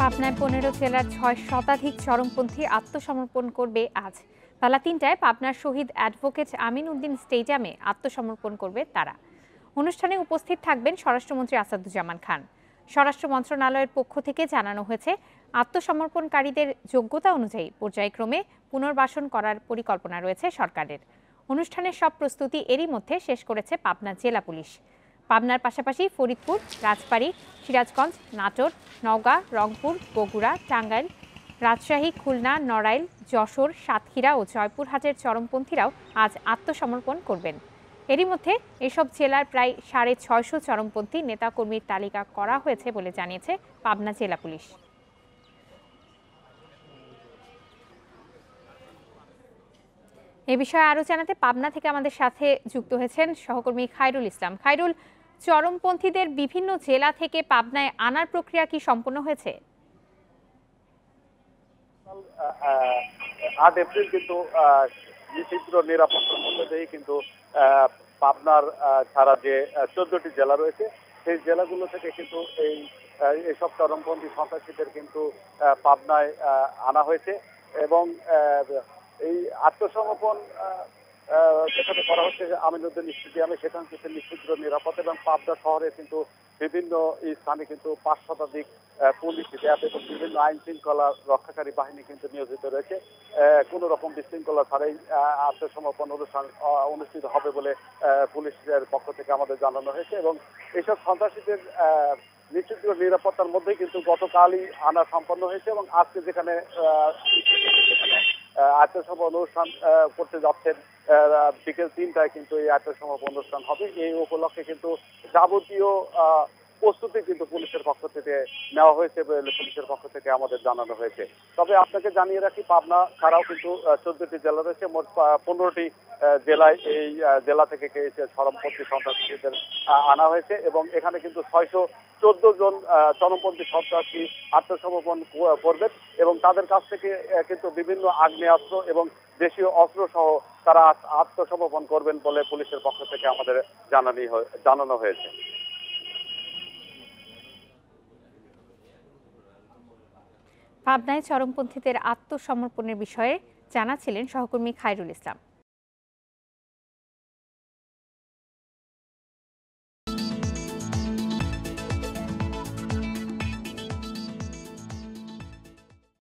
পাবনায় পনেরো জেলার ছয় শতাধিক চরমপন্থী আত্মসমর্পণ করবে আজ। বেলা তিনটায় পাবনার শহীদ অ্যাডভোকেট আমিন উদ্দিন স্টেডিয়ামে আত্মসমর্পণ করবে তারা। অনুষ্ঠানে উপস্থিত থাকবেন স্বরাষ্ট্রমন্ত্রী আসাদুজ্জামান খান। স্বরাষ্ট্র মন্ত্রণালয়ের পক্ষ থেকে জানানো হয়েছে, আত্মসমর্পণকারীদের যোগ্যতা অনুযায়ী পর্যায়ক্রমে পুনর্বাসন করার পরিকল্পনা রয়েছে সরকারের। অনুষ্ঠানের সব প্রস্তুতি এরই মধ্যে শেষ করেছে পাবনা জেলা পুলিশ। পাবনার পাশাপাশি ফরিদপুর, রাজবাড়ী, সিরাজগঞ্জ, নাটোর, নওগাঁ, রংপুর, বগুড়া, টাঙ্গাইল, রাজশাহী, খুলনা, নড়াইল, যশোর, সাতক্ষীরা ও জয়পুরহাটের চরমপন্থীরাও আজ আত্মসমর্পণ করবেন। এরই মধ্যে এসব জেলার প্রায় সাড়ে ছয়শো চরমপন্থী নেতাকর্মীর তালিকা করা হয়েছে বলে জানিয়েছে পাবনা জেলা পুলিশ। এ বিষয়ে আরও জানাতে পাবনা থেকে আমাদের সাথে যুক্ত হয়েছেন সহকর্মী খায়রুল ইসলাম। খায়রুল, চরমপন্থীদের বিভিন্ন জেলা থেকে পাবনায় আনার প্রক্রিয়া কি সম্পন্ন হয়েছে? আট এপ্রিল কিন্তু নিষিদ্ধ নিরাপত্তার মধ্যে দিয়েই কিন্তু পাবনার ছাড়া যে চোদ্দটি জেলা রয়েছে, সেই জেলাগুলো থেকে কিন্তু এই এসব চরমপন্থী সন্ত্রাসীদের কিন্তু পাবনায় আনা হয়েছে এবং এই আত্মসমর্পণ যেখানে করা হচ্ছে আমিনুদ্দিন স্টেডিয়ামে সেখানে কিন্তু নিশ্চিত নিরাপদ এবং পাবনা শহরে কিন্তু বিভিন্ন স্থানে কিন্তু পাঁচ শতাধিক পুলিশ র্যাব এবং বিভিন্ন আইন শৃঙ্খলা রক্ষাকারী বাহিনী কিন্তু নিয়োজিত রয়েছে। কোনো রকম বিশৃঙ্খলা ছাড়াই আত্মসমর্পণ অনুষ্ঠান অনুষ্ঠিত হবে বলে পুলিশের পক্ষ থেকে আমাদের জানানো হয়েছে এবং এইসব সন্ত্রাসীদের নিশ্চিত নিরাপত্তার মধ্যেই কিন্তু গতকালই আনা সম্পন্ন হয়েছে এবং আজকে যেখানে আত্মসমর্পণ অনুষ্ঠান করতে যাচ্ছেন বিকেল তিনটায় কিন্তু এই আত্মসমর্পণ অনুষ্ঠান হবে। এই উপলক্ষে কিন্তু যাবতীয় প্রস্তুতি কিন্তু পুলিশের পক্ষ থেকে নেওয়া হয়েছে পুলিশের পক্ষ থেকে আমাদের জানানো হয়েছে। তবে আপনাকে জানিয়ে রাখি, পাবনা ছাড়াও কিন্তু চোদ্দটি জেলা রয়েছে। মোট পনেরোটি জেলায় এই জেলা থেকে চরমপন্থী সন্ত্রাসীদের আনা হয়েছে এবং এখানে কিন্তু ছয়শো চোদ্দ জন চরমপন্থী সন্ত্রাসী আত্মসমর্পণ করবেন এবং তাদের কাছ থেকে কিন্তু বিভিন্ন আগ্নেয়াস্ত্র এবং দেশীয় অস্ত্র সহ তারা আত্ম- আত্মসমর্পণ করবেন বলে পুলিশের পক্ষ থেকে আমাদের জানানি জানানো হয়েছে। পাবনায় চরমপন্থীদের আত্মসমর্পণের বিষয়ে জানাছিলেন সহকর্মী খায়রুল ইসলাম।